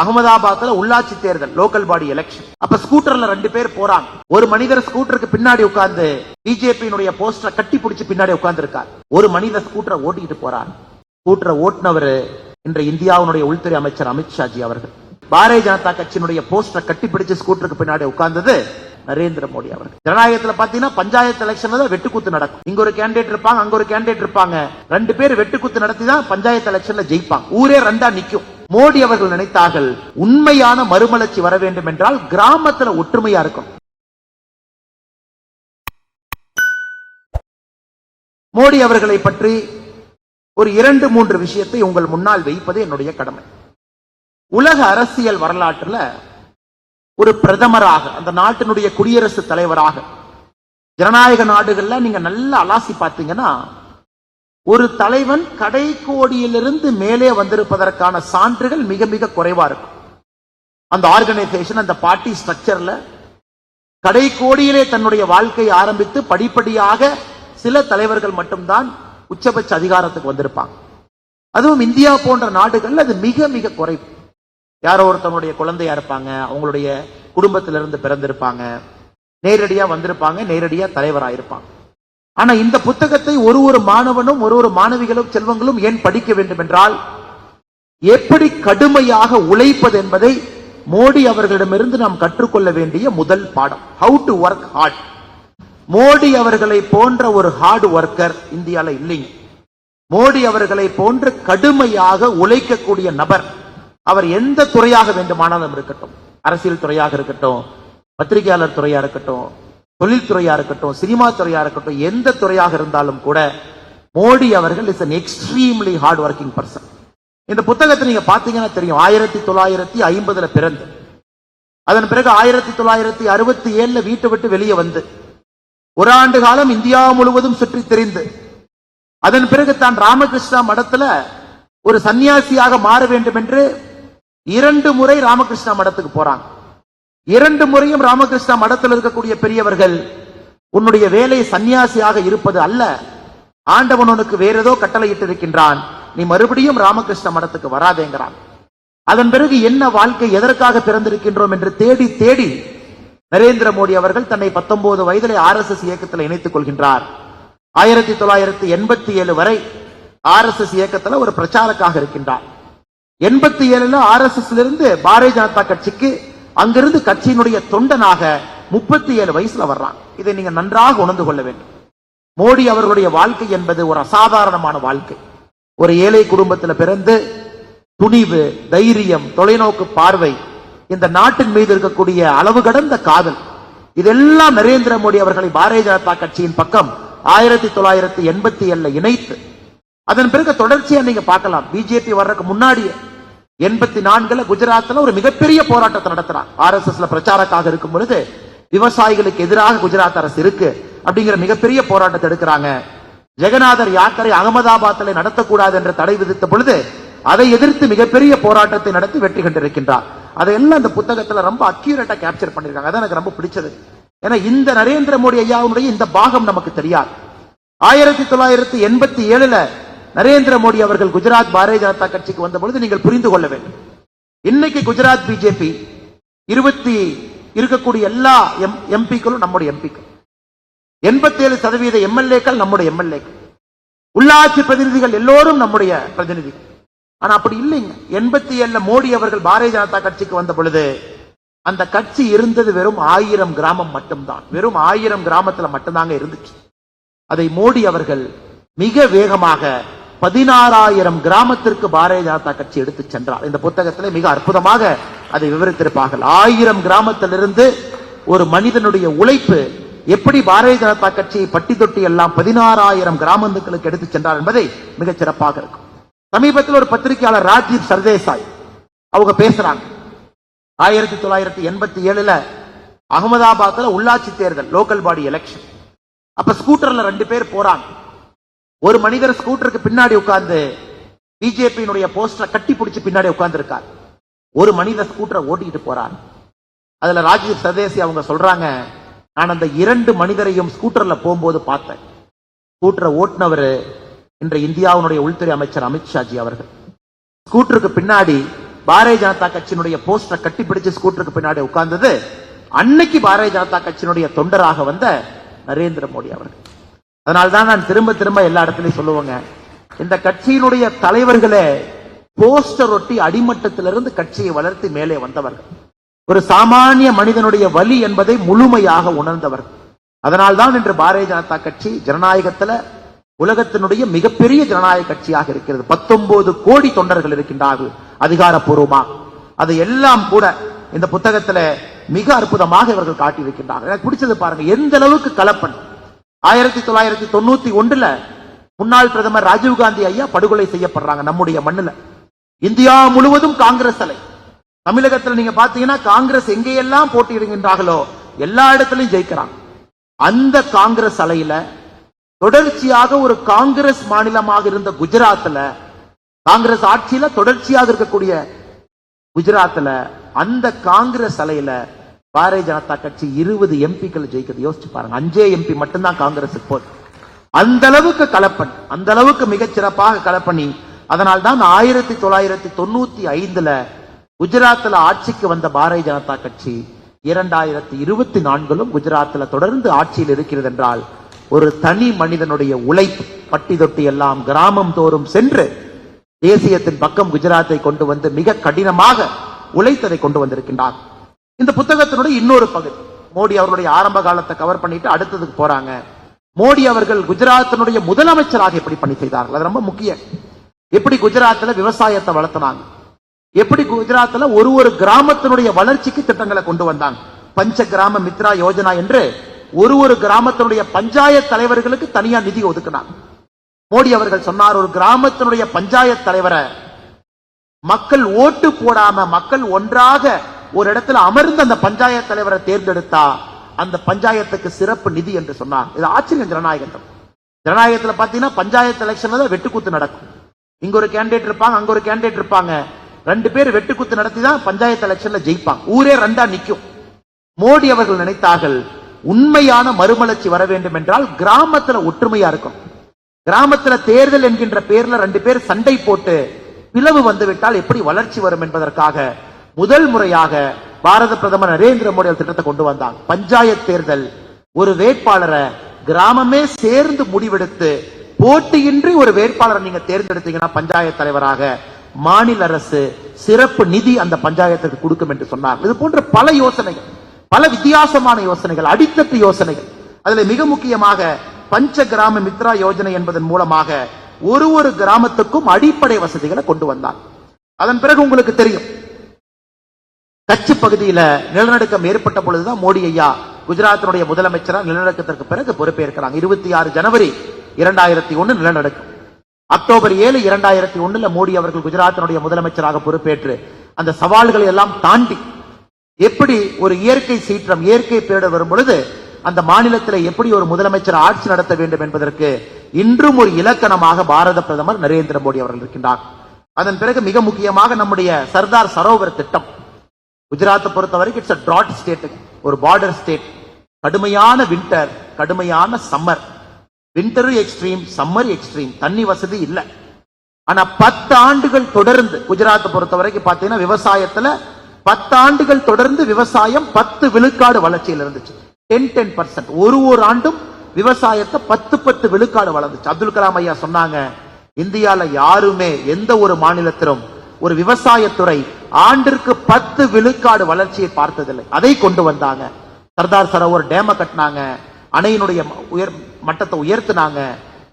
அகமதாபாத்ல உள்ளாட்சி தேர்தல் local body election அப்ப ஸ்கூட்டர்ல ரெண்டு பேர் போறாங்க. ஒரு மனிதர் ஸ்கூட்டருக்கு பின்னாடி உட்கார்ந்து பிஜேபியினுடைய போஸ்டரை கட்டி பிடிச்சு பின்னாடி உட்கார்ந்து இருக்கார் ஒரு மனிதர் ஸ்கூட்டரை ஓட்டிட்டு போறார். ஸ்கூட்டரை ஓட்டினவர் இன்று இந்தியாவுடைய உள்துறை அமைச்சர் அமித்ஷாஜி அவர்கள். பாரதிய ஜனதா கட்சியினுடைய போஸ்டரை கட்டி பிடிச்சு ஸ்கூட்டருக்கு பின்னாடி உட்கார்ந்தது நரேந்திர மோடி அவர்கள். ஜனநாயகத்துல பாத்தீங்கன்னா பஞ்சாயத்து எலெக்ஷன்ல தான் வெட்டுக்குத்து நடக்கும். இங்க ஒரு கேண்டிடேட் இருப்பாங்க அங்க ஒரு கேண்டிடேட் இருப்பாங்க. ரெண்டு பேர் வெட்டுக்குத்து நடத்தி தான் பஞ்சாயத்து எலெக்ஷன்ல ஜெயிப்பாங்க. ஊரே ரெண்டா நிக்கும். மோடி அவர்கள் நினைத்தார்கள் உண்மையான மறுமலர்ச்சி வர வேண்டும் என்றால் கிராமத்துல ஒற்றுமையா இருக்கும் மோடி அவர்களை பற்றி ஒரு இரண்டு மூன்று விஷயத்தை உங்கள் முன்னால் வைப்பது என்னுடைய கடமை. உலக அரசியல் வரலாற்றுல ஒரு பிரதமராக அந்த நாட்டினுடைய குடியரசுத் தலைவராக ஜனநாயக நாடுகள்ல நீங்க நல்லா அலாசி பார்த்தீங்கன்னா ஒரு தலைவன் கடைக்கோடியிலிருந்து மேலே வந்திருப்பதற்கான சான்றுகள் மிக மிக குறைவா இருக்கும். அந்த ஆர்கனைசேஷன் அந்த பார்ட்டி ஸ்ட்ரக்சர்ல கடைக்கோடியிலே தன்னுடைய வாழ்க்கையை ஆரம்பித்து படிப்படியாக சில தலைவர்கள் மட்டும்தான் உச்சபட்ச அதிகாரத்துக்கு வந்திருப்பாங்க. அதுவும் இந்தியா போன்ற நாடுகள் அது மிக மிக குறைவு. யாரோ ஒருத்தனுடைய குழந்தையா இருப்பாங்க அவங்களுடைய குடும்பத்திலிருந்து பிறந்திருப்பாங்க நேரடியா வந்திருப்பாங்க நேரடியா தலைவராயிருப்பாங்க. ஆனா இந்த புத்தகத்தை ஒரு ஒரு மாணவனும் ஒரு ஒரு மாணவிகளும் செல்வங்களும் ஏன் படிக்க வேண்டும் என்றால் எப்படி கடுமையாக உழைப்பது என்பதை மோடி அவர்களிடமிருந்து நாம் கற்றுக்கொள்ள வேண்டிய முதல் பாடம். How to work hard Modi அவர்களை போன்ற ஒரு ஹார்டு ஒர்க்கர் இந்தியால இல்லைங்க. மோடி அவர்களை போன்ற கடுமையாக உழைக்கக்கூடிய நபர் அவர் எந்த துறையாக வேண்டுமானாலும் இருக்கட்டும். அரசியல் துறையாக இருக்கட்டும் பத்திரிகையாளர் துறையா இருக்கட்டும் தொழில்துறையா இருக்கட்டும் சினிமா துறையா இருக்கட்டும் எந்த துறையாக இருந்தாலும் கூட மோடி அவர்கள் is an extremely hard working person இந்த புத்தகத்தை நீங்க பாத்தீங்கன்னா தெரியும். ஆயிரத்தி தொள்ளாயிரத்தி ஐம்பதுல பிறந்து. அதன் பிறகு ஆயிரத்தி தொள்ளாயிரத்தி அறுபத்தி ஏழுல வீட்டை விட்டு வெளியே வந்து. ஒரு ஆண்டு காலம் இந்தியா முழுவதும் சுற்றி திரிந்து. அதன் பிறகு தான் ராமகிருஷ்ணா மடத்துல ஒரு சன்னியாசியாக மாற வேண்டும் என்று இரண்டு முறை ராமகிருஷ்ணா மடத்துக்கு போறாங்க. இரண்டு முறையும் ராமகிருஷ்ணா மடத்தில் இருக்கக்கூடிய பெரியவர்கள் உன்னுடைய வேலை சன்னியாசியாக இருப்பது அல்ல. ஆண்டவன் உனக்கு வேற ஏதோ கட்டளையிட்டு இருக்கின்றான் நீ மறுபடியும் ராமகிருஷ்ண மடத்துக்கு வராதேங்கிறான். அதன் பிறகு என்ன வாழ்க்கை எதற்காக பிறந்திருக்கின்றோம் என்று தேடி தேடி நரேந்திர மோடி அவர்கள் தன்னை பத்தொன்பது வயதிலே ஆர் எஸ் எஸ் இயக்கத்தில் இணைத்துக் கொள்கின்றார். ஆயிரத்தி தொள்ளாயிரத்தி எண்பத்தி ஏழு வரை ஆர் எஸ் எஸ் இயக்கத்தில் ஒரு பிரச்சாரக்காக இருக்கின்றார். எண்பத்தி ஏழுல ஆர் எஸ் எஸ் இருந்து பாரதிய ஜனதா கட்சிக்கு அங்கிருந்து கட்சியினுடைய தொண்டனாக முப்பத்தி ஏழு வயசுல வர்றான். இதை நீங்க நன்றாக உணர்ந்து கொள்ள வேண்டும். மோடி அவர்களுடைய வாழ்க்கை என்பது ஒரு அசாதாரணமான வாழ்க்கை. ஒரு ஏழை குடும்பத்துல பிறந்து துணிவு தைரியம் தொலைநோக்கு பார்வை இந்த நாட்டின் மீது இருக்கக்கூடிய அளவு கடந்த காதல் இதெல்லாம் நரேந்திர மோடி அவர்களை பாரதிய ஜனதா கட்சியின் பக்கம் ஆயிரத்தி தொள்ளாயிரத்தி எண்பத்தி ஏழுல இணைத்து அதன் பிறகு தொடர்ச்சியா நீங்க பார்க்கலாம். பிஜேபி வர்றதுக்கு முன்னாடியே எண்பத்தி நான்குல குஜராத்ல ஒரு மிகப்பெரிய போராட்டத்தை நடத்துறாங்க. ஆர் எஸ் எஸ்ல பிரச்சாரக்காக இருக்கும் பொழுது விவசாயிகளுக்கு எதிராக குஜராத் அரசு இருக்கு அப்படிங்கிற மிகப்பெரிய போராட்டத்தை எடுக்கிறாங்க. ஜெகநாதர் யாத்திரை அகமதாபாத்ல நடத்தக்கூடாது என்ற தடை விதித்த பொழுது அதை எதிர்த்து மிகப்பெரிய போராட்டத்தை நடத்தி வெற்றி கண்டிருக்கின்றார். அதையெல்லாம் அந்த புத்தகத்துல ரொம்ப அக்யூரேட்டா கேப்சர் பண்ணிருக்காங்க. அதான் எனக்கு ரொம்ப பிடிச்சது. ஏன்னா இந்த நரேந்திர மோடி ஐயாவுடைய இந்த பாகம் நமக்கு தெரியாது. ஆயிரத்தி தொள்ளாயிரத்தி எண்பத்தி ஏழுல நரேந்திர மோடி அவர்கள் குஜராத் பாரதிய ஜனதா கட்சிக்கு வந்தபொழுது நீங்கள் புரிந்து கொள்ள வேண்டும். இன்னைக்கு குஜராத் பிஜேபி இருபத்தி இருக்கக்கூடிய எல்லா எம் எம்பிக்களும் நம்முடைய எம்பிக்கள். எண்பத்தி ஏழு சதவீத எம்எல்ஏக்கள் நம்முடைய எம்எல்ஏக்கள். உள்ளாட்சி பிரதிநிதிகள் எல்லோரும் நம்முடைய பிரதிநிதிகள். ஆனா அப்படி இல்லைங்க. எண்பத்தி ஏழுல மோடி அவர்கள் பாரதிய ஜனதா கட்சிக்கு வந்த பொழுது அந்த கட்சி இருந்தது வெறும் ஆயிரம் கிராமம் மட்டும்தான். வெறும் ஆயிரம் கிராமத்துல மட்டும்தாங்க இருந்துச்சு. அதை மோடி அவர்கள் மிக வேகமாக பதினாறாயிரம் கிராமத்திற்கு பாரதிய ஜனதா கட்சி எடுத்து சென்றார். இந்த புத்தகத்திலே மிக அற்புதமாக அதை விவரித்திருப்பார்கள். ஆயிரம் கிராமத்திலிருந்து ஒரு மனிதனுடைய உழைப்பு எப்படி பாரதிய ஜனதா கட்சியை பட்டி தொட்டி எல்லாம் பதினாறாயிரம் கிராமங்களுக்கு எடுத்து சென்றார் என்பதை மிக சிறப்பாக இருக்கும். சமீபத்தில் ஒரு பத்திரிகையாளர் ராஜீவ் சர்தேசாய் அவங்க பேசுறாங்க. ஆயிரத்தி தொள்ளாயிரத்தி எண்பத்தி ஏழுல அகமதாபாத்ல உள்ளாட்சி தேர்தல் லோக்கல் பாடி எலெக்ஷன் அப்ப ஸ்கூட்டர்ல ரெண்டு பேர் போறாங்க. ஒரு மனிதர் ஸ்கூட்டருக்கு பின்னாடி உட்கார்ந்து பிஜேபியினுடைய போஸ்டரை கட்டி பிடிச்சு பின்னாடி உட்கார்ந்து இருக்கார் ஒரு மனிதர் ஸ்கூட்டரை ஓட்டிட்டு போறான். அதுல ராஜீவ் சதேசி அவங்க சொல்றாங்க நான் அந்த இரண்டு மனிதரையும் ஸ்கூட்டர்ல போகும்போது பார்த்தேன். ஸ்கூட்டரை ஓட்டுனவர் இன்று இந்தியாவுடைய உள்துறை அமைச்சர் அமித்ஷாஜி அவர்கள். ஸ்கூட்டருக்கு பின்னாடி பாரதிய ஜனதா கட்சியினுடைய போஸ்டரை கட்டி பிடிச்சு ஸ்கூட்டருக்கு பின்னாடி உட்கார்ந்தது அன்னைக்கு பாரதிய ஜனதா கட்சியினுடைய தொண்டராக வந்த நரேந்திர மோடி அவர்கள். அதனால்தான் நான் திரும்ப திரும்ப எல்லா இடத்துலயும் சொல்லுவேங்க. இந்த கட்சியினுடைய தலைவர்களே போஸ்டர் ஒட்டி அடிமட்டத்திலிருந்து கட்சியை வளர்த்து மேலே வந்தவர்கள். ஒரு சாமானிய மனிதனுடைய வலி என்பதை முழுமையாக உணர்ந்தவர்கள். அதனால்தான் இன்று பாரதிய ஜனதா கட்சி ஜனநாயகத்துல உலகத்தினுடைய மிகப்பெரிய ஜனநாயக கட்சியாக இருக்கிறது. பத்தொன்பது கோடி தொண்டர்கள் இருக்கின்றார்கள் அதிகாரப்பூர்வமாக அது எல்லாம் கூட இந்த புத்தகத்துல மிக அற்புதமாக இவர்கள் காட்டியிருக்கின்றார்கள். எனக்கு பிடிச்சது பாருங்க எந்த அளவுக்கு கலப்பன். ஆயிரத்தி தொள்ளாயிரத்தி தொண்ணூத்தி ஒன்றுல முன்னாள் பிரதமர் ராஜீவ் காந்தி ஐயா படுகொலை செய்யப்படுறாங்க நம்முடைய மண்ணுல. இந்தியா முழுவதும் காங்கிரஸ் அலை. தமிழகத்துல நீங்க பாத்தீங்கன்னா காங்கிரஸ் எங்கேயெல்லாம் போட்டியிடுகின்றார்களோ எல்லா இடத்துலயும் ஜெயிக்கிறாங்க. அந்த காங்கிரஸ் அலையில தொடர்ச்சியாக ஒரு காங்கிரஸ் மாநிலமாக இருந்த குஜராத்ல காங்கிரஸ் ஆட்சியில தொடர்ச்சியாக இருக்கக்கூடிய குஜராத்ல அந்த காங்கிரஸ் அலையில பாரதிய ஜனதா கட்சி இருபது எம்பிக்கள் ஜெயிக்கிறது. யோசிச்சு பாருங்க. அஞ்சே எம்பி மட்டும்தான் காங்கிரஸுக்கு போகுது அந்த அளவுக்கு கலப்பன் அந்த அளவுக்கு மிகச்சிறப்பாக கலப்பணி அதனால் தான் ஆயிரத்தி தொள்ளாயிரத்தி தொண்ணூத்தி ஐந்துல குஜராத்தில் ஆட்சிக்கு வந்த பாரதிய ஜனதா கட்சி இரண்டாயிரத்தி இருபத்தி நான்கிலும் குஜராத்தில் தொடர்ந்து ஆட்சியில் இருக்கிறது என்றால் ஒரு தனி மனிதனுடைய உழைப்பு பட்டி தொட்டி எல்லாம் கிராமம் தோறும் சென்று தேசியத்தின் பக்கம் குஜராத்தை கொண்டு வந்து மிக கடினமாக உழைத்ததை கொண்டு வந்திருக்கின்றார். இந்த புத்தகத்தினுடைய இன்னொரு பகுதி. மோடி அவர்களுடைய ஆரம்ப காலத்தை கவர் பண்ணிட்டு அடுத்ததுக்கு போறாங்க. மோடி அவர்கள் குஜராத்தினுடைய முதலமைச்சராக எப்படி பணி செய்தார்கள்? அது ரொம்ப முக்கியம். எப்படி குஜராத்தில் விவசாயத்தை வளர்த்தினாங்க? எப்படி குஜராத்தில் ஒரு ஒரு கிராமத்தினுடைய வளர்ச்சிக்கு திட்டங்களை கொண்டு வந்தாங்க? பஞ்ச கிராம மித்ரா யோஜனா என்று ஒரு ஒரு கிராமத்தினுடைய பஞ்சாயத்து தலைவர்களுக்கு தனியா நிதி ஒதுக்கினாங்க. மோடி அவர்கள் சொன்னார் ஒரு கிராமத்தினுடைய பஞ்சாயத்து தலைவரை மக்கள் ஓட்டு போடாம மக்கள் ஒன்றாக ஒரு இடத்துல அமர்ந்து அந்த பஞ்சாயத்து தலைவரை தேர்ந்தெடுத்தா அந்த பஞ்சாயத்துக்கு சிறப்பு நிதி என்று சொன்னார். இது ஆச்சரியம் ஜனநாயகத்தில் ஜனநாயகத்துல பாத்தீங்கன்னா பஞ்சாயத்து எலெக்ஷன்ல தான் வெட்டுக்குத்து நடக்கும். இங்க ஒரு கேண்டிடேட் இருப்பாங்க அங்க ஒரு கேண்டிடேட் இருப்பாங்க. ரெண்டு பேர் வெட்டுக்குத்து நடத்தி தான் பஞ்சாயத்து எலெக்ஷன்ல ஜெயிப்பாங்க. ஊரே ரெண்டா நிக்கும். மோடி அவர்கள் நினைத்தார்கள் உண்மையான மறுமலர்ச்சி வர வேண்டும் என்றால் கிராமத்துல ஒற்றுமையா இருக்கும் கிராமத்துல தேர்தல் என்கின்ற பேர்ல ரெண்டு பேர் சண்டை போட்டு பிளவு வந்துவிட்டால் எப்படி வளர்ச்சி வரும் என்பதற்காக முதல் முறையாக பாரத பிரதமர் நரேந்திர மோடி திட்டத்தை கொண்டு வந்தாங்க. பஞ்சாயத் தேர்தல் ஒரு வேட்பாளரை கிராமமே சேர்ந்து முடிவெடுத்து போட்டியின்றி ஒரு வேட்பாளரை நீங்க தேர்ந்தெடுத்தீங்கன்னா பஞ்சாயத்து தலைவராக மாநில அரசு சிறப்பு நிதி அந்த பஞ்சாயத்துக்கு கொடுக்கும் என்று சொன்னார் இது போன்ற பல யோசனைகள் பல வித்தியாசமான யோசனைகள் அடித்தட்டு யோசனைகள். அதுல மிக முக்கியமாக பஞ்ச கிராம மித்ரா யோஜனை என்பதன் மூலமாக ஒரு ஒரு கிராமத்துக்கும் அடிப்படை வசதிகளை கொண்டு வந்தார் அதன் பிறகு உங்களுக்கு தெரியும் கட்சி பகுதியில நிலநடுக்கம் ஏற்பட்ட பொழுதுதான் மோடி ஐயா குஜராத்தினுடைய முதலமைச்சராக நிலநடுக்கத்திற்கு பிறகு பொறுப்பேற்கிறாங்க. இருபத்தி ஆறு ஜனவரி இரண்டாயிரத்தி ஒன்னு நிலநடுக்கம். அக்டோபர் ஏழு இரண்டாயிரத்தி ஒண்ணுல மோடி அவர்கள் குஜராத்தினுடைய முதலமைச்சராக பொறுப்பேற்று அந்த சவால்களை எல்லாம் தாண்டி எப்படி ஒரு இயற்கை சீற்றம் இயற்கை பேரிடர் வரும் பொழுது அந்த மாநிலத்தில் எப்படி ஒரு முதலமைச்சர் ஆட்சி நடத்த வேண்டும் என்பதற்கு இன்றும் ஒரு இலக்கணமாக பாரத பிரதமர் நரேந்திர மோடி அவர்கள் இருக்கின்றார். அதன் பிறகு மிக முக்கியமாக நம்முடைய சர்தார் சரோவர் திட்டம். குஜராத்தை பொறுத்த வரைக்கும் இட்ஸ் அ ட்ராட் ஸ்டேட் ஒரு பார்டர் ஸ்டேட் கடுமையான வின்டர் கடுமையான சம்மர் வின்டரும் எக்ஸ்ட்ரீம் சம்மர் எக்ஸ்ட்ரீம் தண்ணி வசதி இல்லை. ஆனா பத்து ஆண்டுகள் தொடர்ந்து குஜராத்தை பொறுத்த வரைக்கும் பார்த்தீங்கன்னா விவசாயத்துல பத்து ஆண்டுகள் தொடர்ந்து விவசாயம் பத்து விழுக்காடு வளர்ச்சியில் இருந்துச்சு. டென் டென் பர்சன்ட் ஒரு ஒரு ஆண்டும் விவசாயத்தை பத்து பத்து விழுக்காடு வளர்ந்துச்சு. அப்துல் கலாம் ஐயா சொன்னாங்க இந்தியால யாருமே எந்த ஒரு மாநிலத்திலும் ஒரு விவசாயத்துறை ஆண்டிற்கு பத்து விழுக்காடு வளர்ச்சியை பார்த்ததில்லை. அதை கொண்டு வந்தாங்க. சர்தார் சரோவர் டேம கட்டினாங்க. அணையினுடைய உயர் மட்டத்தை உயர்த்தினாங்க.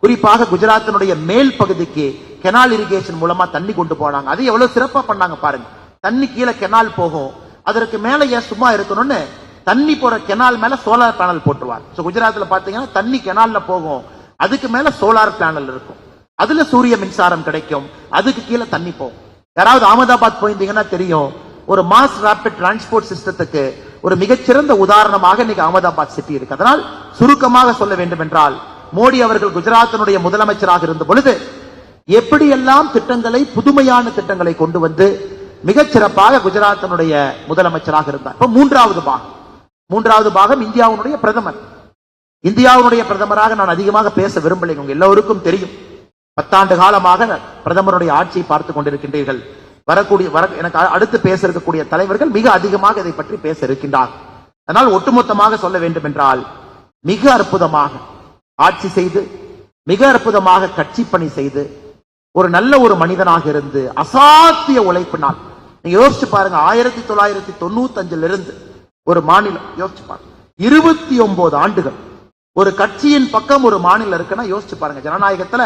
குறிப்பாக குஜராத்தினுடைய மேல் பகுதிக்கு கெனால் இரிகேஷன் மூலமா தண்ணி கொண்டு போனாங்க. அது எவ்வளவு சிறப்பா பண்ணாங்க பாருங்க. தண்ணி கீழே கெனால் போகும். அதற்கு மேல ஏன் சும்மா இருக்கணும்னு? தண்ணி போற கெனால் மேல சோலார் பேனல் போட்டுருவாங்க. ஸோ குஜராத்தில் பார்த்தீங்கன்னா தண்ணி கெனால்ல போகும். அதுக்கு மேல சோலார் பேனல் இருக்கும். அதுல சூரிய மின்சாரம் கிடைக்கும். அதுக்கு கீழே தண்ணி போகும். யாராவது அகமதாபாத் போயிருந்தீங்கன்னா தெரியும் ஒரு மாஸ் ராபிட் டிரான்ஸ்போர்ட் சிஸ்டத்துக்கு ஒரு மிகச்சிறந்த உதாரணமாக இன்னைக்கு அகமதாபாத் சிட்டி இருக்கு. அதனால் சுருக்கமாக சொல்ல வேண்டும் என்றால் மோடி அவர்கள் குஜராத்தினுடைய முதலமைச்சராக இருந்த பொழுது எப்படியெல்லாம் திட்டங்களை புதுமையான திட்டங்களை கொண்டு வந்து மிகச்சிறப்பாக குஜராத்தினுடைய முதலமைச்சராக இருந்தார். இப்ப மூன்றாவது பாகம். மூன்றாவது பாகம் இந்தியாவுடைய பிரதமர். இந்தியாவுடைய பிரதமராக நான் அதிகமாக பேச விரும்பலை. உங்க எல்லோருக்கும் தெரியும். பத்தாண்டு காலமாக பிரதமருடைய ஆட்சியை பார்த்து கொண்டிருக்கின்றீர்கள். வரக்கூடிய வர எனக்கு அடுத்து பேச இருக்கக்கூடிய தலைவர்கள் மிக அதிகமாக இதை பற்றி பேச இருக்கின்றார். அதனால் ஒட்டுமொத்தமாக சொல்ல வேண்டும் என்றால் மிக அற்புதமாக ஆட்சி செய்து மிக அற்புதமாக கட்சி பணி செய்து ஒரு நல்ல ஒரு மனிதனாக இருந்து அசாத்திய உழைப்பினால் நீங்க யோசிச்சு பாருங்க ஆயிரத்தி தொள்ளாயிரத்தி தொண்ணூத்தி அஞ்சுல இருந்து ஒரு மாநிலம் யோசிச்சு பாருங்க. இருபத்தி ஒன்பது ஆண்டுகள். ஒரு கட்சியின் பக்கம் ஒரு மாநிலம் இருக்குன்னா யோசிச்சு பாருங்க ஜனநாயகத்துல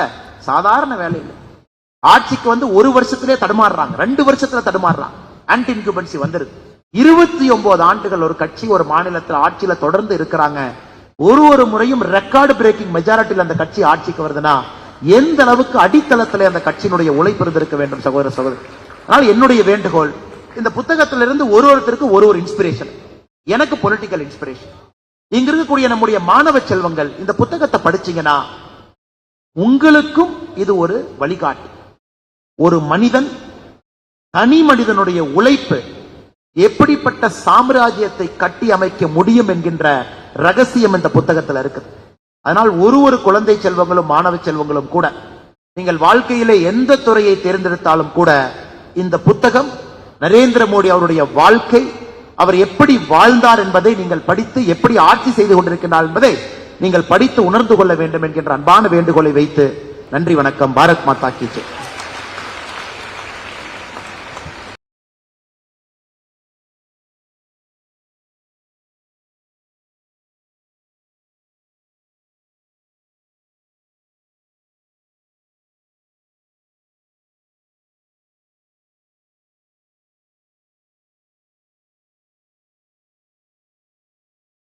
சாதாரண வேலை இல்லை. ஆட்சிக்கு வந்து ஒரு வருஷத்திலே தடுமாறுறாங்க. ரெண்டு வருஷத்துல தடுமாறுறாங்க. ஆன்டி இன்குபன்சி வந்துருது இருபத்தி ஒன்பது ஆண்டுகள் ஒரு கட்சி ஒரு மாநிலத்தில் ஆட்சியில தொடர்ந்து இருக்கிறாங்க. ஒரு ஒரு முறையும் ரெக்கார்டு பிரேக்கிங் மெஜாரிட்டியில் அந்த கட்சி ஆட்சிக்கு வருதுன்னா எந்த அளவுக்கு அடித்தளத்தில் அந்த கட்சியினுடைய உழைப்பு இருந்திருக்க வேண்டும் சகோதர சகோதரி? அதனால் என்னுடைய வேண்டுகோள் இந்த புத்தகத்திலிருந்து ஒரு ஒருத்தருக்கு ஒரு ஒரு இன்ஸ்பிரேஷன் எனக்கு பொலிட்டிக்கல் இன்ஸ்பிரேஷன் இங்க இருக்கக்கூடிய நம்முடைய மாணவ செல்வங்கள் இந்த புத்தகத்தை படிச்சீங்கன்னா உங்களுக்கும் இது ஒரு வழிகாட்டு. ஒரு மனிதன் தனி மனிதனுடைய உழைப்பு எப்படிப்பட்ட சாம்ராஜ்யத்தை கட்டி அமைக்க முடியும் என்கின்ற ரகசியம் இந்த புத்தகத்தில் இருக்குது. அதனால் ஒரு ஒரு குழந்தை செல்வங்களும் மாணவ செல்வங்களும் கூட நீங்கள் வாழ்க்கையிலே எந்த துறையை தேர்ந்தெடுத்தாலும் கூட இந்த புத்தகம் நரேந்திர மோடி அவருடைய வாழ்க்கை அவர் எப்படி வாழ்ந்தார் என்பதை நீங்கள் படித்து எப்படி ஆட்சி செய்து கொண்டிருக்கிறார் என்பதை நீங்கள் படித்து உணர்ந்து கொள்ள வேண்டும் என்கின்ற அன்பான வேண்டுகோளை வைத்து நன்றி வணக்கம். பாரத் மாதா கி